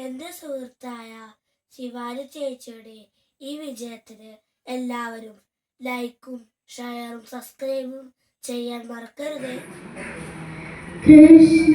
എന്റെ സുഹൃത്തായ ശിവാനി ചേച്ചിയുടെ ഈ വിജയത്തിന് എല്ലാവരും ലൈക്കും ഷെയറും സബ്സ്ക്രൈബും ചെയ്യാൻ മറക്കരുത്. കൃഷ്ണ